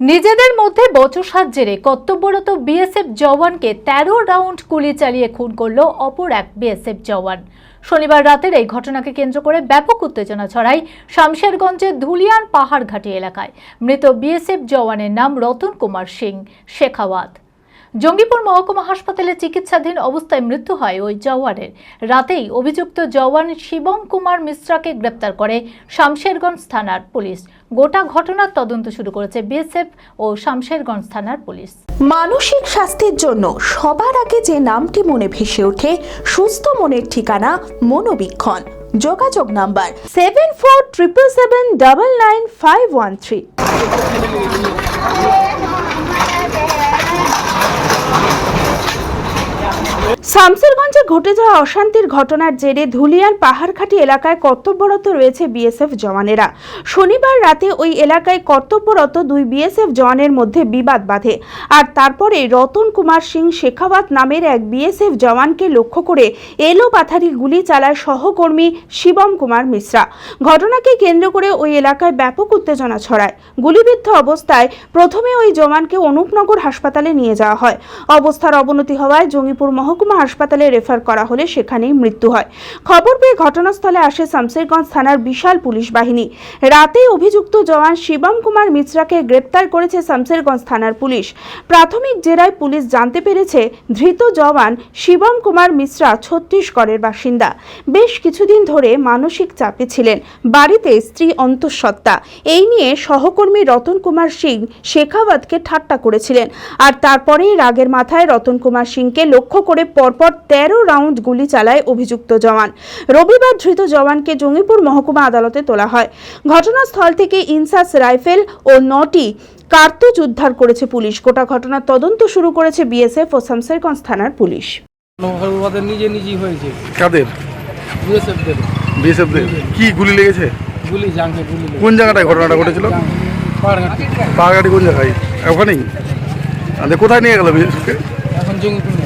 নিজেদের মধ্যে বচসার জেরে কর্তব্যরত বিএসএফ জওয়ানকে তেরো রাউন্ড গুলি চালিয়ে খুন করল অপর এক বিএসএফ জওয়ান। শনিবার রাতের এই ঘটনাকে কেন্দ্র করে ব্যাপক উত্তেজনা ছড়ায় শামশেরগঞ্জের ধুলিয়ান পাহাড়ঘাটি এলাকায়। মৃত বিএসএফ জওয়ানের নাম রতন কুমার সিং, শেখাওয়াত। জঙ্গিপুর মহকুমা হাসপাতালে চিকিৎসাধীন অবস্থায় মৃত্যু হয় ওই জওয়ানের। রাতেই অভিযুক্ত জওয়ান শিবম কুমার মিশ্রাকে গ্রেপ্তার করে শামশেরগঞ্জ থানার পুলিশ। গোটা ঘটনার তদন্ত শুরু করেছে বিএসএফ ও শামশেরগঞ্জ থানার পুলিশ। মানসিক স্বাস্থ্যের জন্য সবার আগে যে নামটি মনে ভেসে ওঠে, সুস্থ মনের ঠিকানা মনোবীক্ষণ। যোগাযোগ number seven four triple seven double nine five one three শামসেরগঞ্জে ঘটে যাওয়া অশান্তির ঘটনার জেরে ধুলিয়ার পাহাড়ঘাটি এলাকায় কর্তব্যরত রয়েছে বিএসএফ জওয়ানেরা। শনিবার রাতে ওই এলাকায় কর্তব্যরত দুই বিএসএফ জওয়ানের মধ্যে বিবাদ বাধে। আর তারপরে রতন কুমার সিং শেখাওয়াত নামের এক বিএসএফ জওয়ানকে লক্ষ্য করে এলো পাথারি গুলি চালায় সহকর্মী শিবম কুমার মিশ্রা। ঘটনাকে কেন্দ্র করে ওই এলাকায় ব্যাপক উত্তেজনা ছড়ায়। গুলিবিদ্ধ অবস্থায় প্রথমে ওই জওয়ানকে অনুপনগর হাসপাতালে নিয়ে যাওয়া হয়। অবস্থার অবনতি হওয়ায় জঙ্গিপুর মহকুমা হাসপাতালে রেফার করা হলে সেখানেই মৃত্যু হয়। খবর পেয়ে ঘটনাস্থলে আসে শামসেরগঞ্জ থানার বিশাল পুলিশ বাহিনী। রাতে অভিযুক্ত জওয়ান শিবম কুমার মিশ্রাকে গ্রেপ্তার করেছে শামসেরগঞ্জ থানার পুলিশ। প্রাথমিক জেরায় পুলিশ জানতে পেরেছে, ধৃত জওয়ান শিবম কুমার মিশ্রা ছত্তিশগড়ের বাসিন্দা। বেশ কিছুদিন ধরে মানসিক চাপে ছিলেন। বাড়িতে স্ত্রী অন্তঃসত্ত্বা। এই নিয়ে সহকর্মী রতন কুমার সিং শেখাওয়াতকে ঠাট্টা করেছিলেন। আর তারপরেই রাগের মাথায় রতন কুমার সিংকে লক্ষ্য করে পরপর তেরো রাউন্ড গুলি চালায় অভিযুক্ত জওয়ান। রবিবার ধৃত জওয়ানকে জঙ্গিপুর মহকুমা আদালতে তোলা হয়। ঘটনাস্থল থেকে ইনসাস রাইফেল ও নটি কার্তুজ উদ্ধার করেছে পুলিশ। গোটা ঘটনার তদন্ত শুরু করেছে বিএসএফ ও শামসেরগঞ্জ থানার পুলিশ। নিজে নিজেই হয়েছে। কাদের? বিএসএফদের। বিএসএফদের। কি গুলি লেগেছে? গুলি জাঙ্গে গুলি কোন জায়গাটায় ঘটনাটা ঘটেছিল? পাহাড়ঘাটি। পাহাড়ঘাটি কোন জায়গায়? ওখানেই? আচ্ছা কোথায় নিয়ে গেল বিএসএফকে? এখন জঙ্গিপুর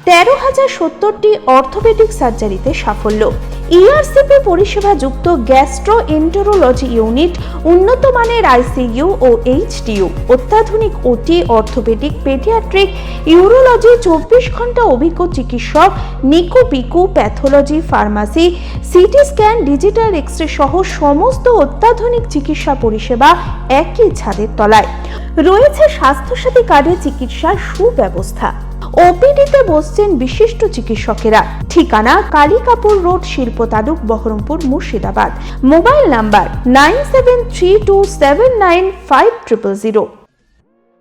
তেরো হাজার সত্তরটি অর্থোপেডিক সার্জারিতে সাফল্য। ইআরসিপি পরিষেবা যুক্ত গ্যাস্ট্রো এন্টোরোলজি ইউনিট উন্নত মানের আইসিইউ ও এইচডিউ অত্যাধুনিক ওটি অর্থোপেডিক পেডিয়াট্রিক, ইউরোলজি চব্বিশ ঘণ্টা অভিজ্ঞ চিকিৎসক Nicco Piku pathology pharmacy, CT scan, digital X সহ সমস্ত অত্যাধুনিক চিকিৎসা পরিষেবা একই ছাদের তলায়। রয়েছে স্বাস্থ্যসাথী কার্ডে চিকিৎসার সুব্যবস্থা। ওপিডিতে বসছেন বিশিষ্ট চিকিৎসকেরা। ঠিকানা কালিকাপুর রোড, শিল্প তালুক, Baharampur, Murshidabad. Mobile number nine seven three two seven nine five triple zero.